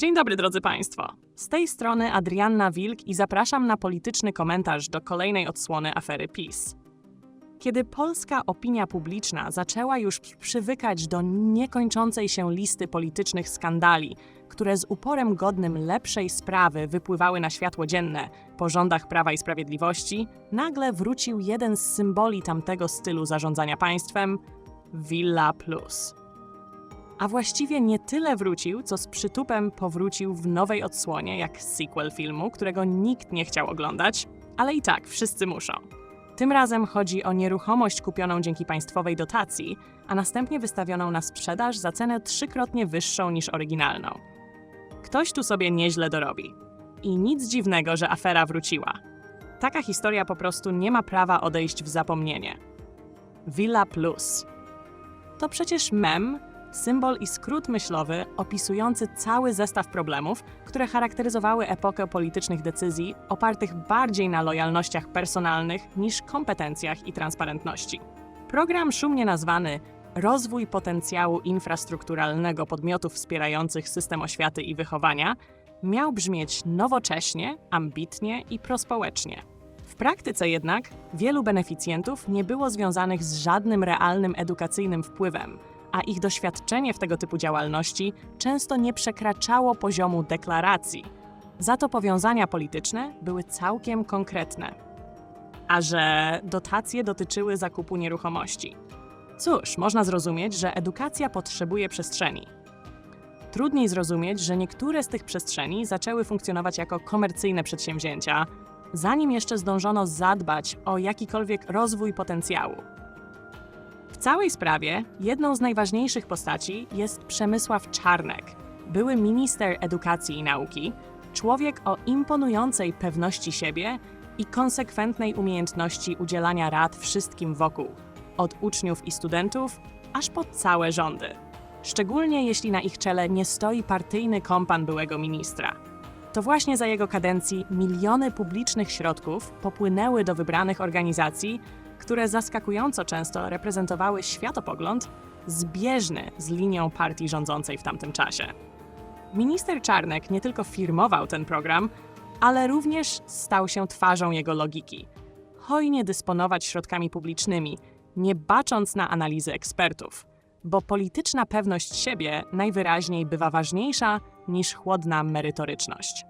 Dzień dobry, drodzy Państwo. Z tej strony Adrianna Wilk i zapraszam na polityczny komentarz do kolejnej odsłony afery PiS. Kiedy polska opinia publiczna zaczęła już przywykać do niekończącej się listy politycznych skandali, które z uporem godnym lepszej sprawy wypływały na światło dzienne po rządach Prawa i Sprawiedliwości, nagle wrócił jeden z symboli tamtego stylu zarządzania państwem Villa Plus. A właściwie nie tyle wrócił, co z przytupem powrócił w nowej odsłonie, jak sequel filmu, którego nikt nie chciał oglądać, ale i tak wszyscy muszą. Tym razem chodzi o nieruchomość kupioną dzięki państwowej dotacji, a następnie wystawioną na sprzedaż za cenę trzykrotnie wyższą niż oryginalną. Ktoś tu sobie nieźle dorobi. I nic dziwnego, że afera wróciła. Taka historia po prostu nie ma prawa odejść w zapomnienie. Villa Plus. To przecież mem, symbol i skrót myślowy opisujący cały zestaw problemów, które charakteryzowały epokę politycznych decyzji opartych bardziej na lojalnościach personalnych niż kompetencjach i transparentności. Program szumnie nazwany Rozwój potencjału infrastrukturalnego podmiotów wspierających system oświaty i wychowania miał brzmieć nowocześnie, ambitnie i prospołecznie. W praktyce jednak wielu beneficjentów nie było związanych z żadnym realnym edukacyjnym wpływem, a ich doświadczenie w tego typu działalności często nie przekraczało poziomu deklaracji. Za to powiązania polityczne były całkiem konkretne. A że dotacje dotyczyły zakupu nieruchomości. Cóż, można zrozumieć, że edukacja potrzebuje przestrzeni. Trudniej zrozumieć, że niektóre z tych przestrzeni zaczęły funkcjonować jako komercyjne przedsięwzięcia, zanim jeszcze zdążono zadbać o jakikolwiek rozwój potencjału. Całej sprawie jedną z najważniejszych postaci jest Przemysław Czarnek, były minister edukacji i nauki, człowiek o imponującej pewności siebie i konsekwentnej umiejętności udzielania rad wszystkim wokół, od uczniów i studentów aż po całe rządy. Szczególnie jeśli na ich czele nie stoi partyjny kompan byłego ministra. To właśnie za jego kadencji miliony publicznych środków popłynęły do wybranych organizacji, które zaskakująco często reprezentowały światopogląd zbieżny z linią partii rządzącej w tamtym czasie. Minister Czarnek nie tylko firmował ten program, ale również stał się twarzą jego logiki. Hojnie dysponować środkami publicznymi, nie bacząc na analizy ekspertów, bo polityczna pewność siebie najwyraźniej bywa ważniejsza niż chłodna merytoryczność.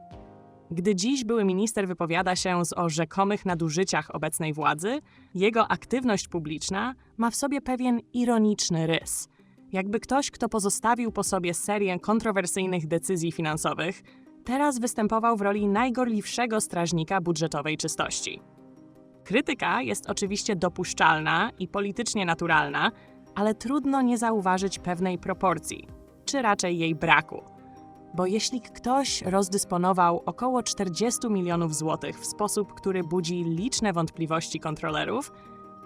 Gdy dziś były minister wypowiada się z o rzekomych nadużyciach obecnej władzy, jego aktywność publiczna ma w sobie pewien ironiczny rys. Jakby ktoś, kto pozostawił po sobie serię kontrowersyjnych decyzji finansowych, teraz występował w roli najgorliwszego strażnika budżetowej czystości. Krytyka jest oczywiście dopuszczalna i politycznie naturalna, ale trudno nie zauważyć pewnej proporcji, czy raczej jej braku. Bo jeśli ktoś rozdysponował około 40 milionów złotych w sposób, który budzi liczne wątpliwości kontrolerów,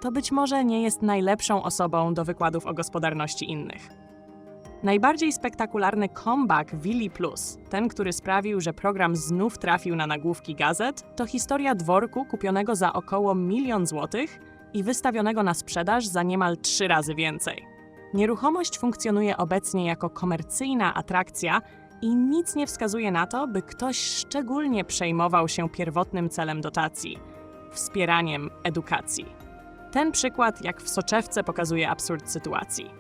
to być może nie jest najlepszą osobą do wykładów o gospodarności innych. Najbardziej spektakularny comeback Willi Plus, ten, który sprawił, że program znów trafił na nagłówki gazet, to historia dworku kupionego za około milion złotych i wystawionego na sprzedaż za niemal trzy razy więcej. Nieruchomość funkcjonuje obecnie jako komercyjna atrakcja i nic nie wskazuje na to, by ktoś szczególnie przejmował się pierwotnym celem dotacji wspieraniem edukacji. Ten przykład, jak w soczewce, pokazuje absurd sytuacji.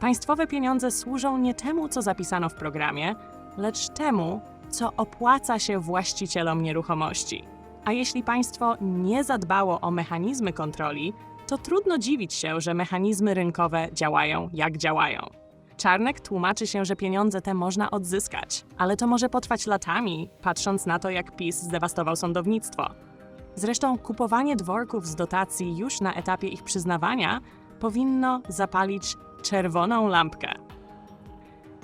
Państwowe pieniądze służą nie temu, co zapisano w programie, lecz temu, co opłaca się właścicielom nieruchomości. A jeśli państwo nie zadbało o mechanizmy kontroli, to trudno dziwić się, że mechanizmy rynkowe działają jak działają. Czarnek tłumaczy się, że pieniądze te można odzyskać, ale to może potrwać latami, patrząc na to, jak PiS zdewastował sądownictwo. Zresztą kupowanie dworków z dotacji już na etapie ich przyznawania powinno zapalić czerwoną lampkę.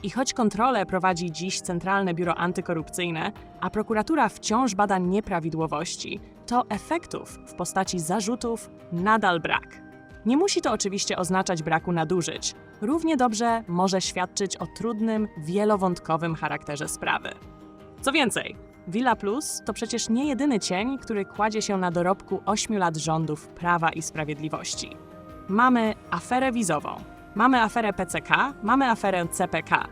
I choć kontrolę prowadzi dziś Centralne Biuro Antykorupcyjne, a prokuratura wciąż bada nieprawidłowości, to efektów w postaci zarzutów nadal brak. Nie musi to oczywiście oznaczać braku nadużyć. Równie dobrze może świadczyć o trudnym, wielowątkowym charakterze sprawy. Co więcej, Villa Plus to przecież nie jedyny cień, który kładzie się na dorobku 8 lat rządów Prawa i Sprawiedliwości. Mamy aferę wizową, mamy aferę PCK, mamy aferę CPK.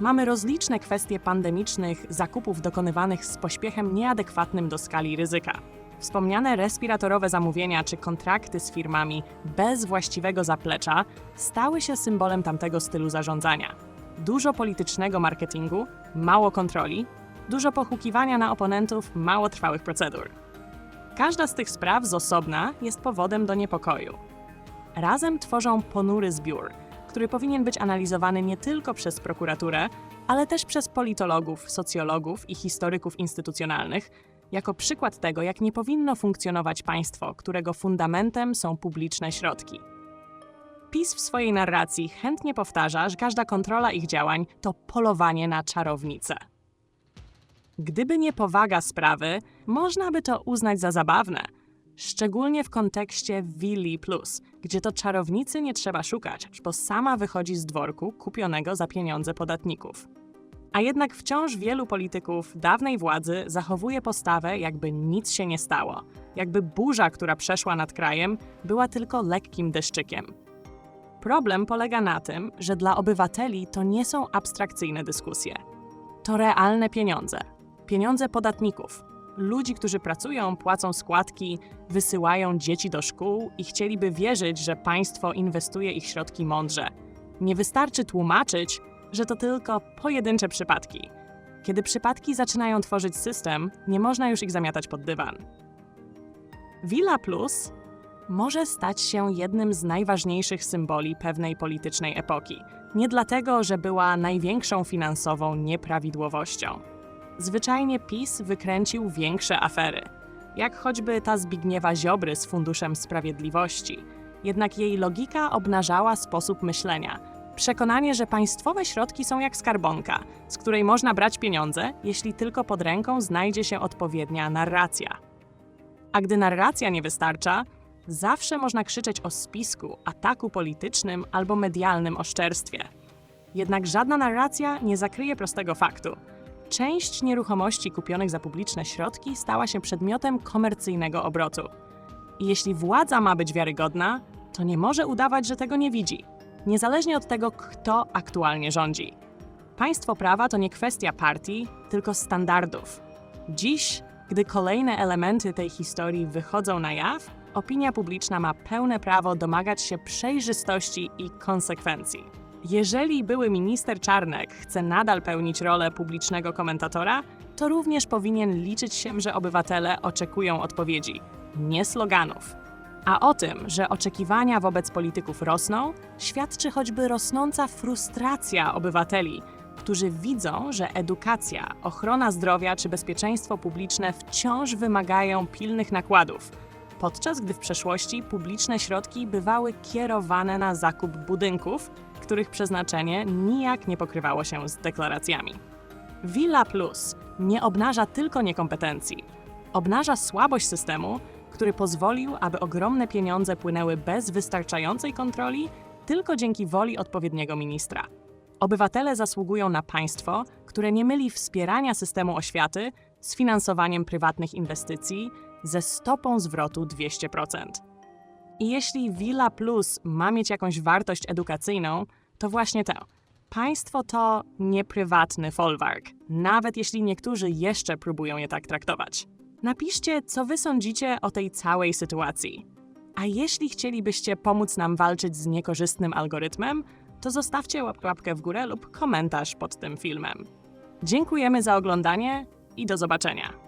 Mamy rozliczne kwestie pandemicznych zakupów dokonywanych z pośpiechem nieadekwatnym do skali ryzyka. Wspomniane respiratorowe zamówienia czy kontrakty z firmami bez właściwego zaplecza stały się symbolem tamtego stylu zarządzania. Dużo politycznego marketingu, mało kontroli, dużo pochukiwania na oponentów, mało trwałych procedur. Każda z tych spraw z osobna jest powodem do niepokoju. Razem tworzą ponury zbiór, który powinien być analizowany nie tylko przez prokuraturę, ale też przez politologów, socjologów i historyków instytucjonalnych, jako przykład tego, jak nie powinno funkcjonować państwo, którego fundamentem są publiczne środki. PiS w swojej narracji chętnie powtarza, że każda kontrola ich działań to polowanie na czarownicę. Gdyby nie powaga sprawy, można by to uznać za zabawne, szczególnie w kontekście Willi Plus, gdzie to czarownicy nie trzeba szukać, bo sama wychodzi z dworku kupionego za pieniądze podatników. A jednak wciąż wielu polityków dawnej władzy zachowuje postawę, jakby nic się nie stało, jakby burza, która przeszła nad krajem, była tylko lekkim deszczykiem. Problem polega na tym, że dla obywateli to nie są abstrakcyjne dyskusje. To realne pieniądze. Pieniądze podatników. Ludzi, którzy pracują, płacą składki, wysyłają dzieci do szkół i chcieliby wierzyć, że państwo inwestuje ich środki mądrze. Nie wystarczy tłumaczyć, że to tylko pojedyncze przypadki. Kiedy przypadki zaczynają tworzyć system, nie można już ich zamiatać pod dywan. Villa Plus może stać się jednym z najważniejszych symboli pewnej politycznej epoki. Nie dlatego, że była największą finansową nieprawidłowością. Zwyczajnie PiS wykręcił większe afery, jak choćby ta Zbigniewa Ziobry z Funduszem Sprawiedliwości. Jednak jej logika obnażała sposób myślenia. Przekonanie, że państwowe środki są jak skarbonka, z której można brać pieniądze, jeśli tylko pod ręką znajdzie się odpowiednia narracja. A gdy narracja nie wystarcza, zawsze można krzyczeć o spisku, ataku politycznym albo medialnym oszczerstwie. Jednak żadna narracja nie zakryje prostego faktu. Część nieruchomości kupionych za publiczne środki stała się przedmiotem komercyjnego obrotu. I jeśli władza ma być wiarygodna, to nie może udawać, że tego nie widzi, niezależnie od tego, kto aktualnie rządzi. Państwo prawa to nie kwestia partii, tylko standardów. Dziś, gdy kolejne elementy tej historii wychodzą na jaw, opinia publiczna ma pełne prawo domagać się przejrzystości i konsekwencji. Jeżeli były minister Czarnek chce nadal pełnić rolę publicznego komentatora, to również powinien liczyć się, że obywatele oczekują odpowiedzi, nie sloganów. A o tym, że oczekiwania wobec polityków rosną, świadczy choćby rosnąca frustracja obywateli, którzy widzą, że edukacja, ochrona zdrowia czy bezpieczeństwo publiczne wciąż wymagają pilnych nakładów, podczas gdy w przeszłości publiczne środki bywały kierowane na zakup budynków, których przeznaczenie nijak nie pokrywało się z deklaracjami. Villa Plus nie obnaża tylko niekompetencji, obnaża słabość systemu, który pozwolił, aby ogromne pieniądze płynęły bez wystarczającej kontroli, tylko dzięki woli odpowiedniego ministra. Obywatele zasługują na państwo, które nie myli wspierania systemu oświaty z finansowaniem prywatnych inwestycji ze stopą zwrotu 200%. I jeśli Villa Plus ma mieć jakąś wartość edukacyjną, to właśnie tę. Państwo to nie prywatny folwark, nawet jeśli niektórzy jeszcze próbują je tak traktować. Napiszcie, co wy sądzicie o tej całej sytuacji. A jeśli chcielibyście pomóc nam walczyć z niekorzystnym algorytmem, to zostawcie łap- łapkę w górę lub komentarz pod tym filmem. Dziękujemy za oglądanie i do zobaczenia.